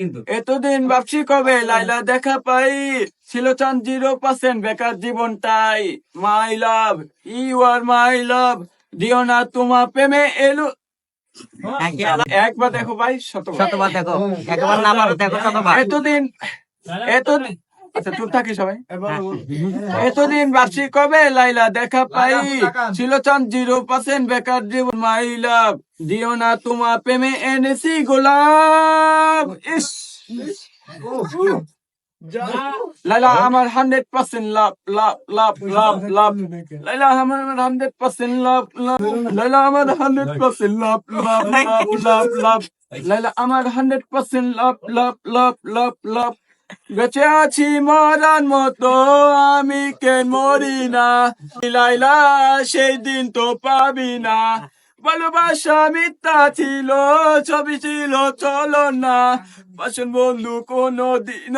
কিন্তু এতদিন ভাবছি কবে লাইলা দেখা পাই। ছিল চান জিরো পার্সেন্ট বেকার জীবনটাই মাই লাভ ইউ আর মাই লাভ। দিও না তোমার প্রেমে এলো। একবার দেখো ভাই শতবার। শতবার দেখো একবার না দেখো শতবার। এতদিন এতদিন আচ্ছা চুপ থাকি সবাই এতদিন ভাবছি কবে লাইলা দেখা পাই ছিল চান জিরো পার্সেন্ট বেকার জীবন মাই লাভ দিও না তোমার প্রেমে এনেছি গোলাপ ইস লাইলা আমার হান্ড্রেড পার্সেন্ট লাভ লাভ লাভ লাভ লাভ লাইলা আমার হান্ড্রেড পার্সেন্ট লাভ লাভ লাইলা আমার হান্ড্রেড পার্সেন্ট লাভ লাভ লাভ লাভ লাভ লাইলা আমার হান্ড্রেড পার্সেন্ট লাভ লাভ লাভ লাভ লাভ বেঁচে আছি মরার মতো, আমি কেন মরি না? লাইলা, সেই দিন তো পাবি না। ভালোবাসা মিথ্যা ছিল, ছবি ছিল, চলো না। পাশন বন্ধু কোনো দিন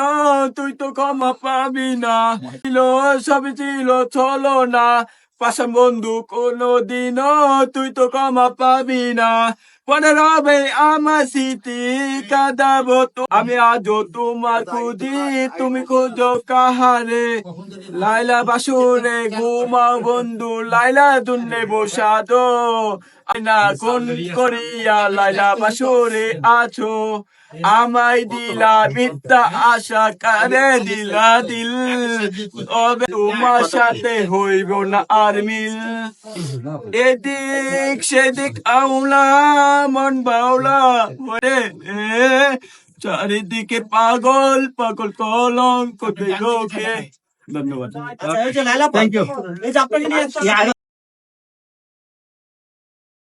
তুই তো ক্ষমা পাবি না। ছিল সবই ছিল, চলো না। পাশন বন্ধু, কোনো দিন তুই তো ক্ষমা পাবি না। পরে রবে আমার স্মৃতি, কাঁদাবো তো। আমি আজও তোমার খুঁজি, তুমি খুঁজো কাহারে। লাইলা বাসুরে ঘুমাও বন্ধু লাইলা দুন্নে বসাদো আয়না কোন করিয়া লাইলা বাসুরে আছো। আমায় দিলা মিথ্যা আশা কারে দিলা দিল তবে তোমার সাথে হইব না আর মিল এদিক সেদিক আউলা মন বাউলা হয়ে চারিদিকে পাগল পাগল কলঙ্ক লোকে ধন্যবাদ। Thank you